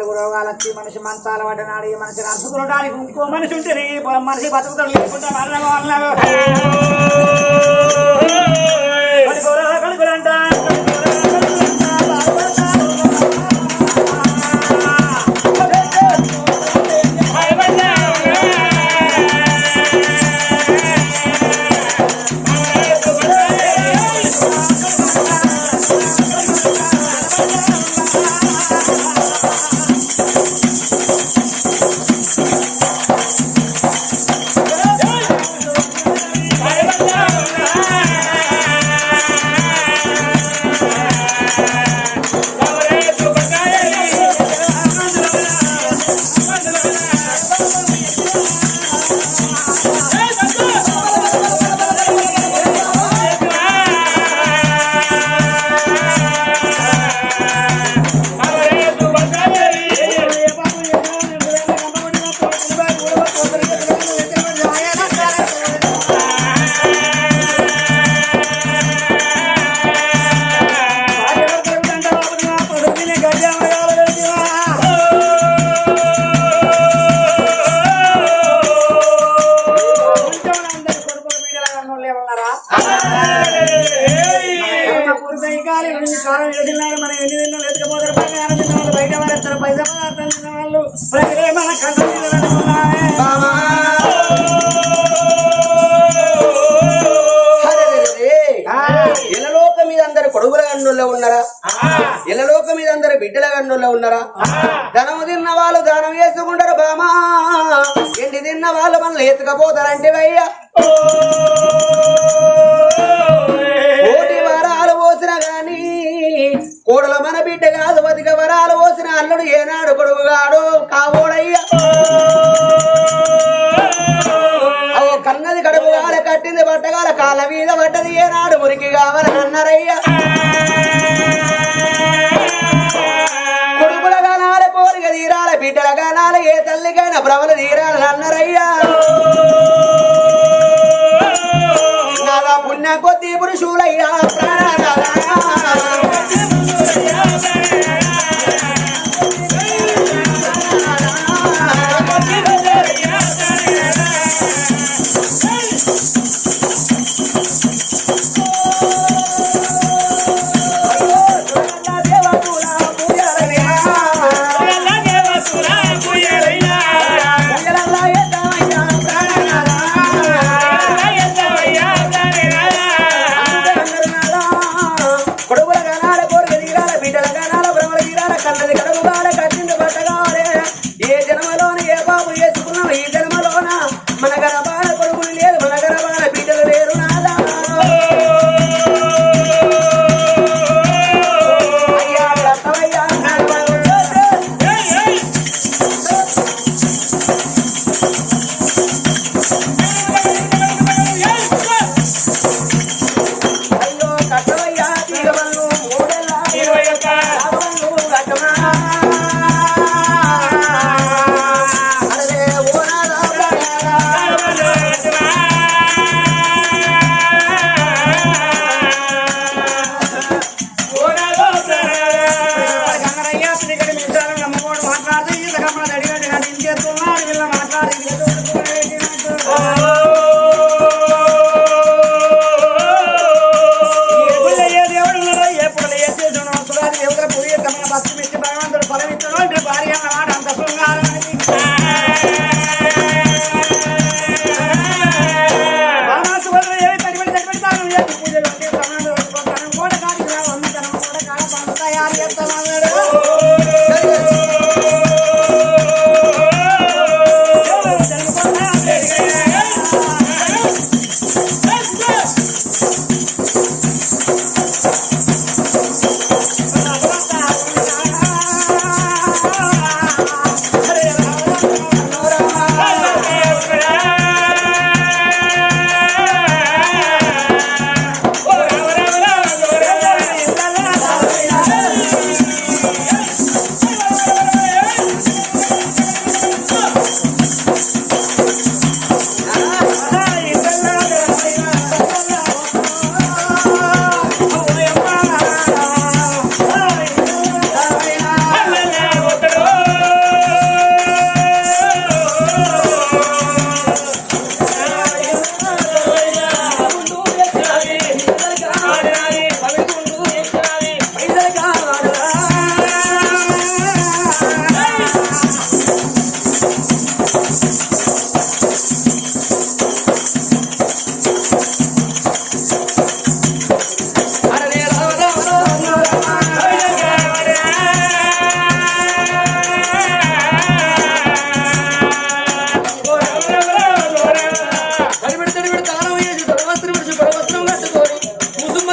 నాలుగు రోగాలు వచ్చి మనిషి మంచాల పడ్డనాడు ఈ మనిషి నడుచుకుంటానికి ఇంకో మనిషి ఉంటుంది మనిషి బతుకుతాడు లేకుండా మరణ వాళ్ళు బిడ్డల కన్నుల్లో ఉన్నారా? ధనము తిన్న వాళ్ళు ధనం వేసుకుంటారు బామా. ఎండి తిన్న వాళ్ళు మనల్ని ఎత్తుకపోతారంటే భయ్యా. కోటి వరాలు పోసినా గాని కోడల మన బిడ్డ కాదు బతిక వరాలు పోసిన అల్లుడు ఏనాడు కొడుకు కాడు కావోడయ్యా కన్నది కడుపు కట్టింది బట్టగాల కాళ్ళ మీద పట్టది ఏనాడు మురికి కావాలని అన్నారయ్యా.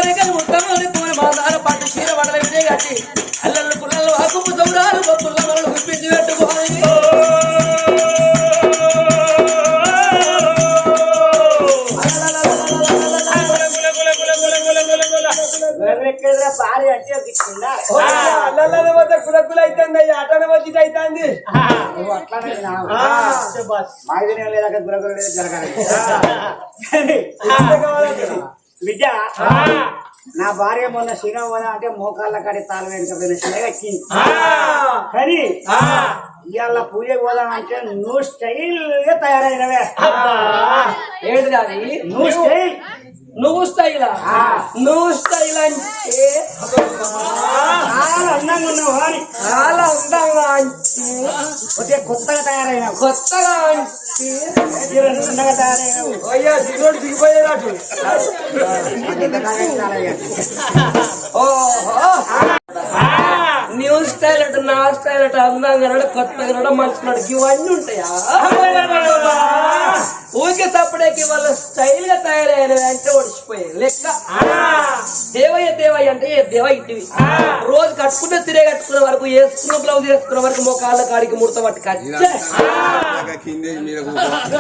కోరికలు ఉత్తమని కోరి మాదార పట్టు చీర వడల విజయ గట్టి అల్లలు పుల్లలు హక్కుపు సౌరాలు బొప్పుల మనలు లేదా గురగురు లేదు జరగాలి బిడ్డ నా భార్య మొన్న శ్రీరామ అంటే మోకాళ్ళ కాడి తాళం వెనుకపోయిన ఎక్కింది. కానీ ఇవాళ పూజ పోదామంటే నువ్వు స్టైల్గా తయారైనవే ఏంటి నువ్వు స్టైల్. నువ్వు స్టైలా. నువ్వు స్టైల్ అంటే? చాలా అందంగా ఉన్నావు చాలా అందంగా అంటే కొద్దిగా కొత్తగా తయారైనావు. కొత్తగా న్యూ స్టైల్ అటు. నా స్టైల్ అటు అందంగా కొత్తగా నడు, మంచి నడు ఇవన్నీ ఉంటాయా? ఊరికే సప్పుడేకి వాళ్ళ స్టైల్గా తయారైన అంటే ఒడిచిపోయాయి లెక్క. దేవయ్య దేవయ్య అంటే ఏ దేవ ఇంటివి. రోజు కట్టుకుంటే సిరే కట్టుకునే వరకు వేసుకున్న బ్లౌజ్ వేసుకున్న వరకు మోకాళ్ళ కాడికి ముడత పట్టి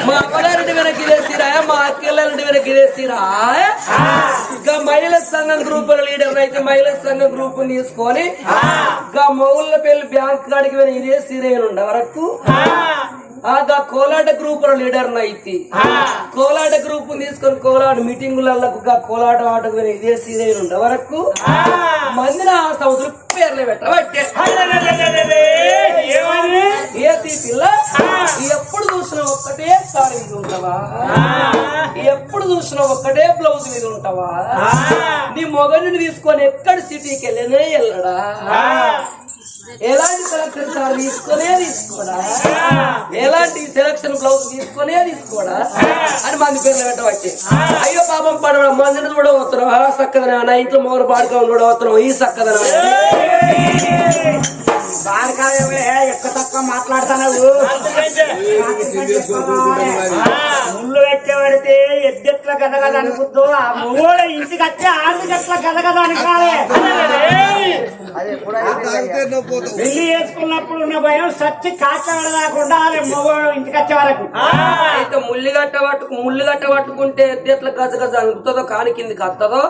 మా అమ్మగారింటి వెనక్కి ఇదేసిరా మా అక్కగారింటి వెనక్కి ఇదేసిరా ఇంకా మహిళా సంఘం గ్రూప్ లీడర్ అయితే మహిళా సంఘం గ్రూప్ తీసుకొని ఇంకా మొగుళ్ళ పెళ్ళి బ్యాంక్ కాడికి వెళ్ళి ఇదే సీరియల్ వరకు గా కోలాట గ్రూప్ లీడర్ అయితే కోలాట గ్రూప్ తీసుకొని కోలాట మీటింగులలో గా కోలాట ఆటకు వెళ్ళి ఇదే సీరియల్ ఉండే వరకు మందిన సౌదులు పేర్లు పెట్టబట్టే ఏ ఎప్పుడు చూసినా ఒక్కటే సారీ మీద ఉంటావా? ఎప్పుడు చూసినా ఒక్కటే బ్లౌజ్ మీద ఉంటావా? నీ మొగడిని తీసుకొని ఎక్కడ సిటీకి వెళ్ళనే వెళ్ళడా? ఎలాంటి సెలక్షన్ సార్ తీసుకొనే తీసుకోడా? ఎలాంటి సెలక్షన్ బ్లౌజ్ తీసుకొనే తీసుకోడా? అని మంది పేర్లు పెట్టబట్టి. అయ్యో పాపం పడవ మందిని కూడా వస్తున్నాం ఆ సక్కదన నా ఇంట్లో మొగరు పాడుకోవాలి కూడా వస్తున్నాం ఈ సక్కదన బాలకాయమే ఎక్కువ తక్కువ మాట్లాడుతున్నావు. ముళ్ళు పెట్టబడితే ఎద్దెట్ల గద గద అనుకుంటూ ఆ మొగోడ ఇంటికి వచ్చి ఆరు గట్ల గద గద అనుకోవాలి పెళ్ళి చేసుకున్నప్పుడు ఉన్న భయం సచ్చి ఇంటికి వచ్చే వరకు. అయితే ముళ్ళు గట్ట పట్టుకు ముళ్ళు గట్ట పట్టుకుంటే ఎట్లా గజ గజ అనుకుతుందో కాని కిందికి వస్తుందో?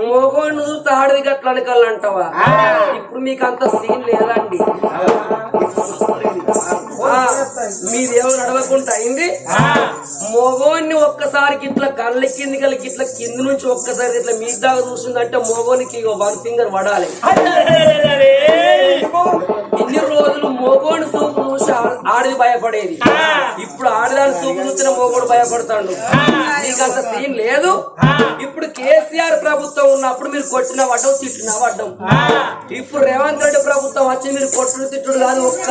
మోగోడు తాడిది గట్ల అనకాలంటావా ఇప్పుడు మీకు అంత సీన్ లేదండి. ఆ, మీదేమో నడవకుండా అయింది. మోగోన్ని ఒక్కసారికి ఇట్లా కళ్ళ కింది కలిగి ఇట్లా కింది నుంచి ఒక్కసారి ఇట్లా మీ దాకా చూసిందంటే మోగోనికి వన్ ఫింగర్ పడాలి. ఇన్ని రోజులు మోగోని సూపు చూసి ఆడిది భయపడేది. ఇప్పుడు ఆడదాని సూపు చూసిన మోగోడు భయపడతాడు. నీకు అంత సీన్ లేదు? ఇప్పుడు కేసీఆర్ ప్రభుత్వం ఉన్నప్పుడు మీరు కొట్టిన వడ్డం తిట్టిన వడ్డం. ఇప్పుడు రేవంత్ రెడ్డి ప్రభుత్వం వచ్చి మీరు కొట్టుడు తిట్టుడు కాదు ఒక్క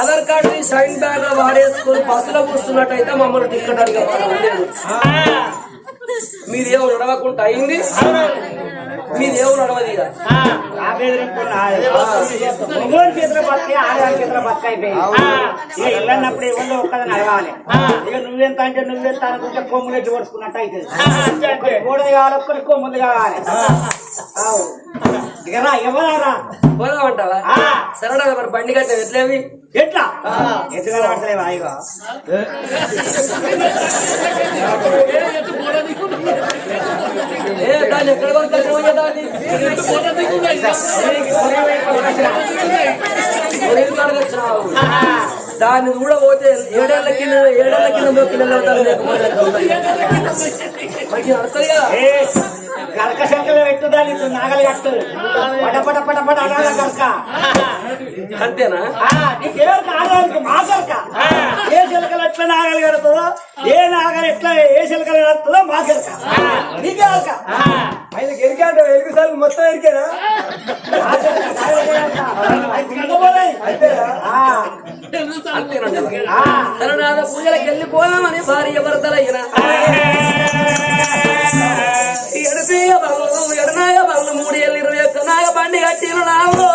ఆధార్ కార్డు సైన్ బ్యాగ్లో వాడేసుకొని బస్సులో కూర్చున్నట్టయితే మమ్మల్ని టిక్కెట్ అడిగేవాళ్ళు మీరేమో నడవకుండా అయింది. నడవది. ఆ బెదిరింపు నాది. మొగోడి చేతిలో బతికి ఆడవాళ్ళ చేతిలో బతికి అయిపోయింది. ఇక వెళ్ళినప్పుడు ఎవరిలో ఒక్కదని అడగాలి ఇక నువ్వెంత అంటే నువ్వెంత అనుకుంటే కొమ్ములు ఎట్టి పడుచుకున్నట్టు అవుతుంది గోడది కావాలి ఒక్కటి కొమ్ములు కావాలి. ఇక రా ఆ. సరేనా మరి బండి కట్ట ఎట్లేవి? ఎట్లా? ఎట్లా దాన్ని ఎక్కడ వరకు కూడా పోతే ఏడేళ్ళ కింద ఏడేళ్ళ కింద మొక్కిన దాన్ని లేకపోతే మనకి అర్థం కదా? ఏ గలక సంఖ్యలో ఇప్పుడు నాగలి కట్టు పట పట పట అనాల అంతేనా? మా ఏ చిలకలు ఎట్లా నాగలి కడుతుందో ఏ నాగలి ఎట్లా ఏ చిలకలు కడుతుందో మా గలక నీకే గలక ఆయన ఎరికాడు ఎరుగు సార్లు మొత్తం ఎరికేనా. సరనాథ పూజలకు వెళ్ళిపోదామని భార్య భర్తలయ్యిన ఎడతీయ బళ్ళు ఎడనాయ బళ్ళు మూడు ఏళ్ళు ఇరవై ఒక్క నాగ బండి కట్టిన నాలో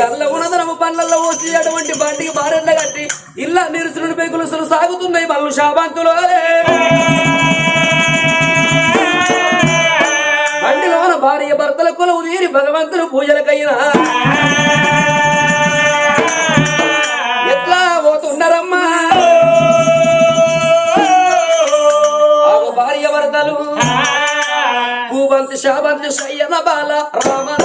నల్ల ఉన్నదనము పనులలో పోసి అటువంటి బండికి బారెండ కట్టి ఇల్ల నిరుసులు పెగులుసులు సాగుతున్నాయి బళ్ళు శాబంతులు బండిలోన భార్య భర్తల కొలువు తీరి భగవంతుడు పూజలకైనా. ఆగో భార్య భర్తలు భూబంతి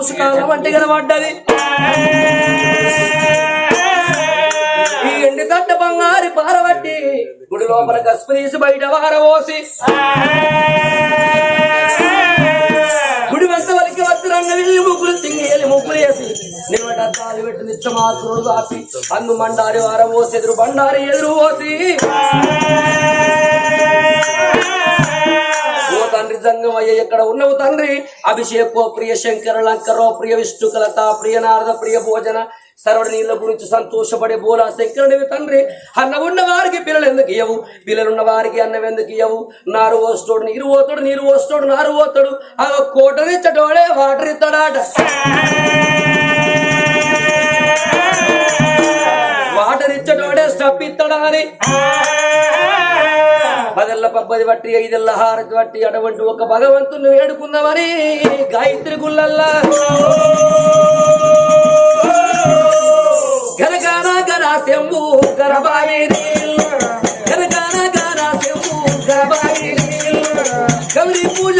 ఉసుకాలం అంటే కనబడ్డది. ఈ కట్ట బంగారు పారబట్టి గుడి లోపల కసుపు తీసి బయట వారవోసి గుడి వెంట వలికి వస్తున్న వెళ్ళి ముగ్గులు సింగేలి ముగ్గులు వేసి. నిలబడ తాలి పెట్టి నిత్యమాత్రుడు దాపి. అందు మండారి వారం ఎదురు బండారి ఎదురు పోసి. తండ్రి జంగమయ్య ఎక్కడ ఉన్నవు తండ్రి? అభిషేకో ప్రియ శంకర లంకరో ప్రియ విష్ణుకలత ప్రియ నారద ప్రియ భోజన సర్వడి నీళ్ళ గురించి సంతోషపడే బోలా శంకరుడివి తండ్రి. అన్న ఉన్న వారికి పిల్లలు ఎందుకు ఇయ్యవు? పిల్లలున్న వారికి అన్నం ఎందుకు ఇవ్వవు నారు ఓస్తోడు నీరు ఓతాడు నీరు ఓస్తోడు నారు ఓతాడు ఆ కోటరిచ్చటోడే వాటర్ ఇస్తాడాట వాటర్ ఇచ్చటోడే స్టప్ ఇత్తడా అని పదెల్ల పబ్బది బట్టి ఐదెల్ల హారతి బట్టి అటువంటి ఒక భగవంతుని వేడుకుందామని గాయత్రి గుళ్ళల్లా. గనగాన గన శంభు గరబాయి గనగాన గన శంభు గరబాయి గౌరీ పూజ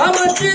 ఆ మంచి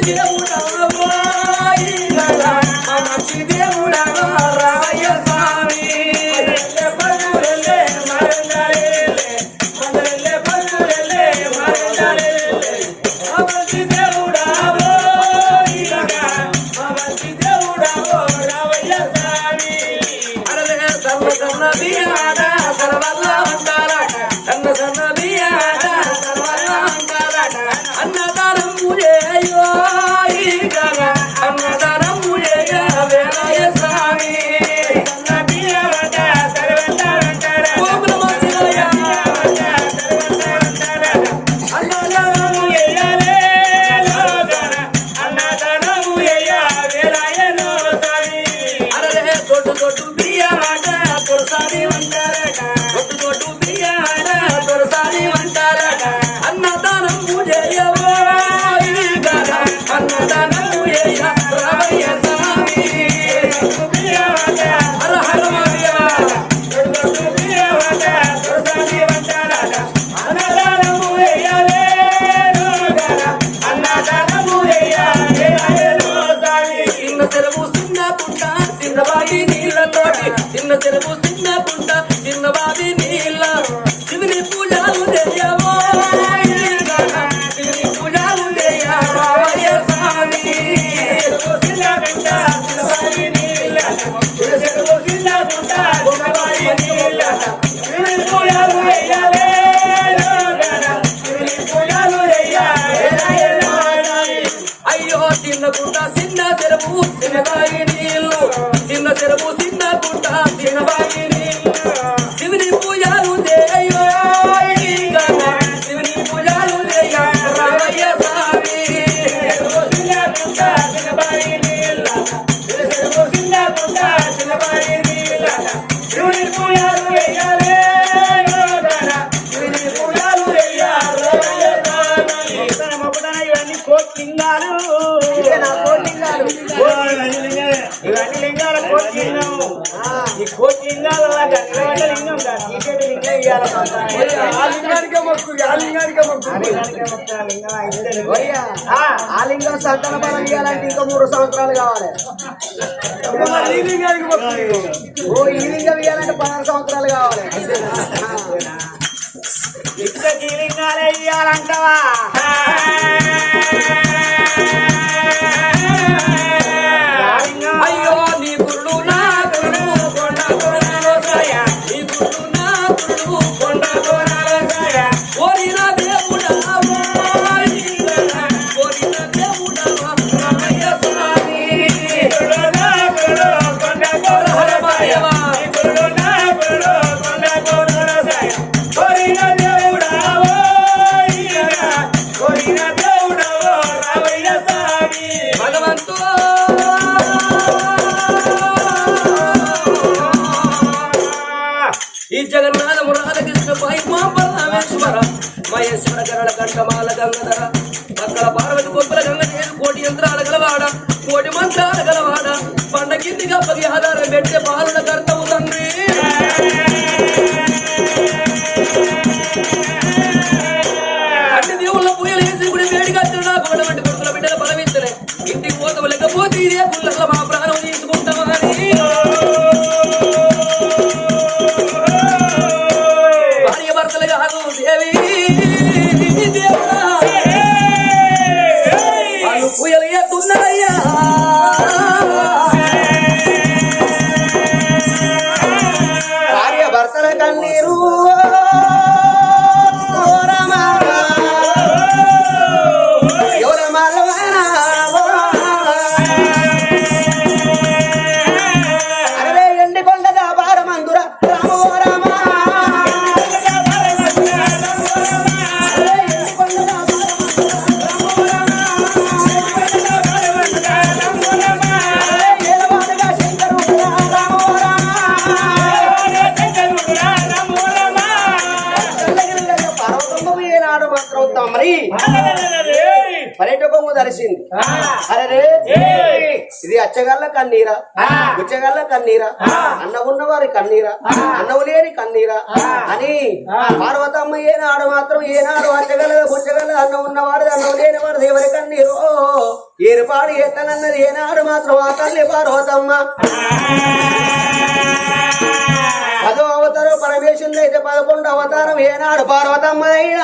ఆ, లింగం సంతాన బలం ఇవ్వాలంటే ఇంకా మూడు సంవత్సరాలు కావాలి ఓ ఈ లింగం ఇవ్వాలంటే పదహారు సంవత్సరాలు కావాలి ఇంతకీ లింగాలే ఇయ్యాలంటావా మహేశ్వర గరళ కంఠమాల గంగధర. పక్కల పార్వతి గొప్పల గంగదేవి కోటి యంత్రాల గలవాడ కోటి మంత్రాల గలవాడ. పండ కింది గప్పకి ఆధారం పెట్టే బాలుల కర్తవు తండ్రి. కన్నీరా? అన్న ఉన్నవారి కన్నీరా? అన్నవు లేని కన్నీరా? అని పార్వతమ్మ ఏనాడు మాత్రం ఏనాడు అచ్చగల గుచ్చగల అన్న ఉన్నవాడు అన్నవు లేని వాడు దేవుని కన్నీరు? ఏర్పాడు ఎత్తనన్నది ఏనాడు మాత్రం ఆ తల్లి పార్వతమ్మ. పదో అవతారం పరమేశ్వరుని అయితే పదకొండు అవతారం ఏనాడు పార్వతమ్మ అయినా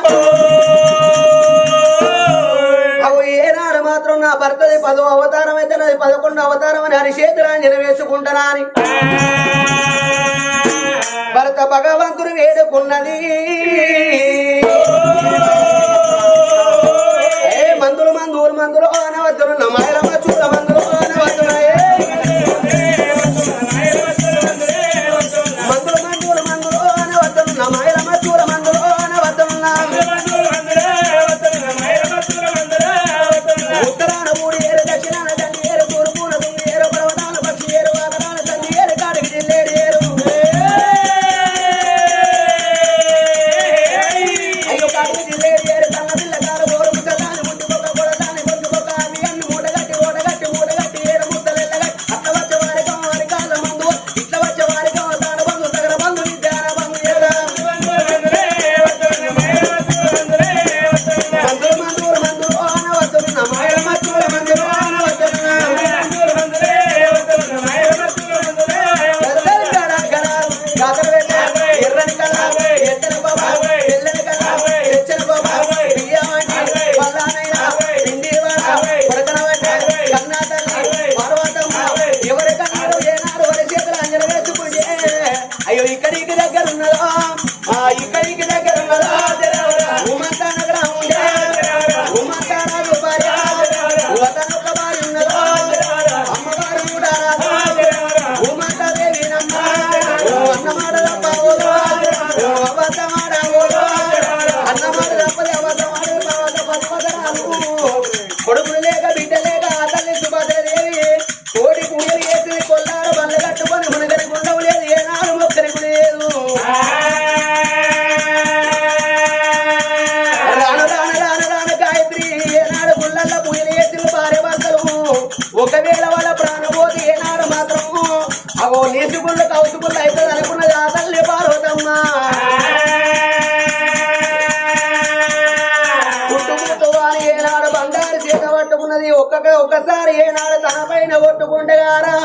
భర్తది పదో అవతారం అయితే నాది పదకొండు అవతారం అని హరిచేతురాంజన వేసుకుంటానా అని భర్త భగవంతుడు వేడుకున్నది. ఏ మందులు మందులు మందులు అనవద్దులు నమ్మ ఒకవేళ వాళ్ళ ప్రాణం పోతే ఏనాడు మాత్రం అవో నేసుకుళ్ళు కౌసుకుళ్ళు అవుతుంది అనుకున్నది ఆ తల్లి పార్వతమ్మ. కుటుంబంతో ఏనాడు బంగారు చేత పట్టుకున్నది ఒక్క ఒక్కసారి ఏనాడు తన పైన ఒట్టుకుంటారా